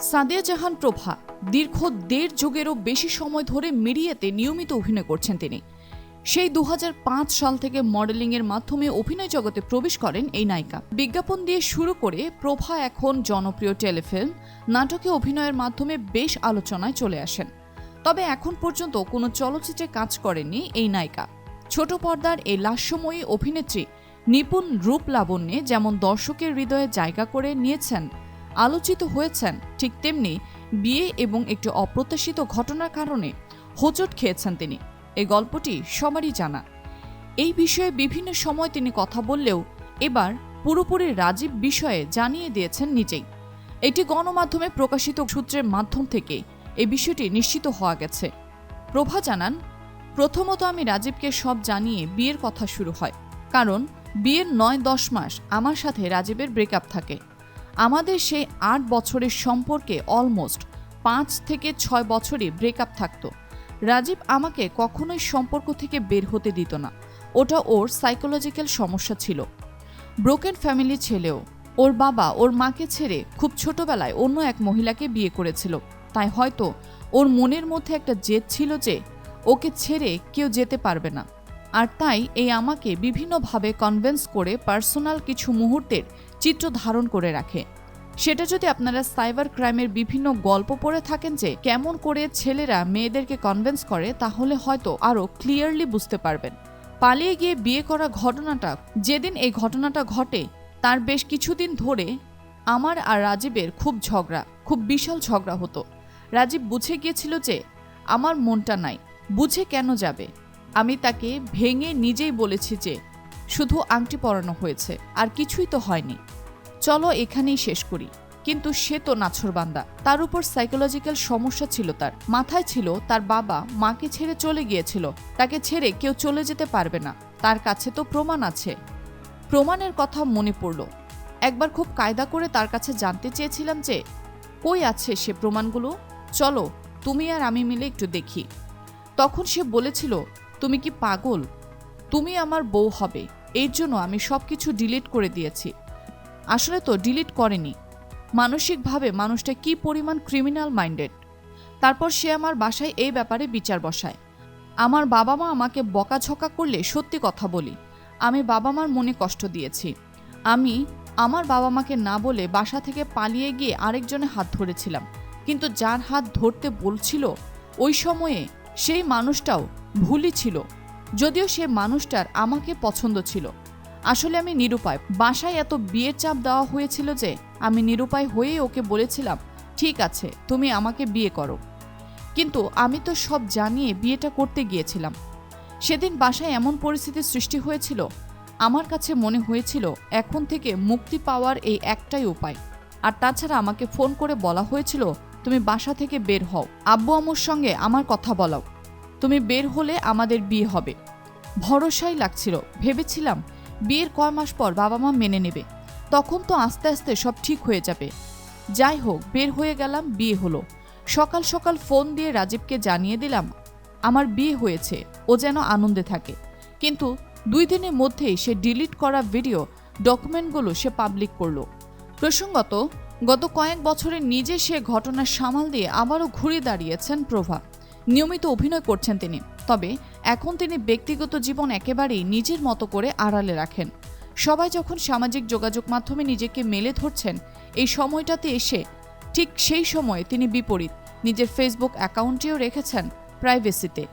সাদিয়া জাহান প্রভা দীর্ঘ দেড় যুগেরও বেশি সময় ধরে মিডিয়াতে নিয়মিত অভিনয় করছেন তিনি। সেই দু হাজার পাঁচ সাল থেকে মডেলিংয়ের মাধ্যমে অভিনয় জগতে প্রবেশ করেন এই নায়িকা। বিজ্ঞাপন দিয়ে শুরু করে প্রভা এখন জনপ্রিয় টেলিফিল্ম, নাটকে অভিনয়ের মাধ্যমে বেশ আলোচনায় চলে আসেন। তবে এখন পর্যন্ত কোনো চলচ্চিত্রে কাজ করেননি এই নায়িকা। ছোট পর্দার এই লাস্যময়ী অভিনেত্রী নিপুণ রূপ লাবণ্যে যেমন দর্শকের হৃদয়ে জায়গা করে নিয়েছেন আলোচিত হয়েছেন ঠিক তেমনি বিয়ে এবং একটি অপ্রত্যাশিত ঘটনার কারণে হোঁচট খেয়েছেন তিনি। এই গল্পটি সবারই জানা। এই বিষয়ে বিভিন্ন সময় তিনি কথা বললেও এবার পুরোপুরি রাজীব বিষয়ে জানিয়ে দিয়েছেন নিজেই। এটি গণমাধ্যমে প্রকাশিত সূত্রের মাধ্যম থেকে এই বিষয়টি নিশ্চিত হওয়া গেছে। প্রভা জানান, প্রথমত আমি রাজীবকে সব জানিয়ে বিয়ের কথা শুরু হয়। কারণ বিয়ের নয় দশ মাস আমার সাথে রাজীবের ব্রেকআপ থাকে। আমাদের সেই আট বছরের সম্পর্কে অলমোস্ট পাঁচ থেকে ছয় বছরই ব্রেকআপ থাকতো। রাজীব আমাকে কখনোই সম্পর্ক থেকে বের হতে দিত না। ওটা ওর সাইকোলজিক্যাল সমস্যা ছিল। ব্রোকেন ফ্যামিলি ছেলেও, ওর বাবা ওর মাকে ছেড়ে খুব ছোটবেলায় অন্য এক মহিলাকে বিয়ে করেছিল। তাই হয়তো ওর মনের মধ্যে একটা জেদ ছিল যে ওকে ছেড়ে কেউ যেতে পারবে না। আর তাই এই আমাকে বিভিন্নভাবে কনভেন্স করে পার্সোনাল কিছু মুহূর্তের চিত্র ধারণ করে রাখে। সেটা যদি আপনারা সাইবার ক্রাইমের বিভিন্ন গল্প পড়ে থাকেন যে কেমন করে ছেলেরা মেয়েদেরকে কনভেন্স করে, তাহলে হয়তো আরও ক্লিয়ারলি বুঝতে পারবেন। পালিয়ে গিয়ে বিয়ে করা ঘটনাটা, যেদিন এই ঘটনাটা ঘটে, তার বেশ কিছুদিন ধরে আমার আর রাজীবের খুব ঝগড়া, খুব বিশাল ঝগড়া হতো। রাজীব বুঝে গিয়েছিল যে আমার মনটা নাই, বুঝে কেন যাবে? আমি তাকে ভেঙে নিজেই বলেছি যে, শুধু আংটি পরানো হয়েছে, আর কিছুই তো হয়নি। চলো এখানেই শেষ করি। কিন্তু সে তো নাছরবান্দা তার উপর সাইকোলজিক্যাল সমস্যা ছিল তার। মাথায় ছিল তার বাবা মাকে ছেড়ে চলে গিয়েছিল। তাকে ছেড়ে কেউ চলে যেতে পারবে না। তার কাছে তো প্রমাণ আছে। প্রমাণের কথা মনে পড়ল। একবার খুব কায়দা করে তার কাছে জানতে চেয়েছিলাম যে, কই আছে সে প্রমাণগুলো? চলো, তুমি আর আমি মিলে একটু দেখি। তখন সে বলেছিল তুমি কি পাগল? তুমি আমার বউ হবে। এর জন্য আমি সব কিছু ডিলিট করে দিয়েছি। আসলে তো ডিলিট করেনি। মানসিকভাবে মানুষটা কি পরিমাণ ক্রিমিনাল মাইন্ডেড তারপর সে আমার বাসায় এই ব্যাপারে বিচার বসায়। আমার বাবা মা আমাকে বকাঝকা করলে সত্যি কথা বলি। আমি বাবা মার মনে কষ্ট দিয়েছি। আমি আমার বাবা মাকে না বলে বাসা থেকে পালিয়ে গিয়ে আরেকজনের হাত ধরেছিলাম। কিন্তু যার হাত ধরতে বলছিল, ওই সময়ে সেই মানুষটাও ভুলই ছিল, যদিও সে মানুষটার আমাকে পছন্দ ছিল। আসলে আমি নিরুপায়। বাসায় এত বিয়ের চাপ দেওয়া হয়েছিল যে আমি নিরুপায় হয়েই ওকে বলেছিলাম, ঠিক আছে, তুমি আমাকে বিয়ে করো। কিন্তু আমি তো সব জানিয়ে বিয়েটা করতে গিয়েছিলাম। সেদিন বাসায় এমন পরিস্থিতির সৃষ্টি হয়েছিল, আমার কাছে মনে হয়েছিল এখন থেকে মুক্তি পাওয়ার এই একটাই উপায়। আর তাছাড়া আমাকে ফোন করে বলা হয়েছিল, তুমি বাসা থেকে বের হও। আব্বু আম্মুর সঙ্গে আমার কথা বলাও। তুমি বের হলে আমাদের বিয়ে হবে। ভরসাই লাগছিল। ভেবেছিলাম, বিয়ের কয় মাস পর বাবা মা মেনে নেবে। তখন তো আস্তে আস্তে সব ঠিক হয়ে যাবে। যাই হোক, বের হয়ে গেলাম, বিয়ে হলো। সকাল সকাল ফোন দিয়ে রাজীবকে জানিয়ে দিলাম, আমার বিয়ে হয়েছে, ও যেন আনন্দে থাকে। কিন্তু দুই দিনের মধ্যেই সে ডিলিট করা ভিডিও, ডকুমেন্টগুলো সে পাবলিক করল। প্রসঙ্গত, গত কয়েক বছরে নিজে সে ঘটনা সামাল দিয়ে আবারও ঘুরে দাঁড়িয়েছেন প্রভা। নিয়মিত অভিনয় করছেন তিনি। তবে এখন তিনি ব্যক্তিগত জীবন একেবারেই নিজের মতো করে আড়ালে রাখেন। সবাই যখন সামাজিক যোগাযোগ মাধ্যমে নিজেকে মেলে ধরছেন, এই সময়টাতে এসে ঠিক সেই সময়ে তিনি বিপরীত। নিজের ফেসবুক অ্যাকাউন্টটিও রেখেছেন প্রাইভেসিতে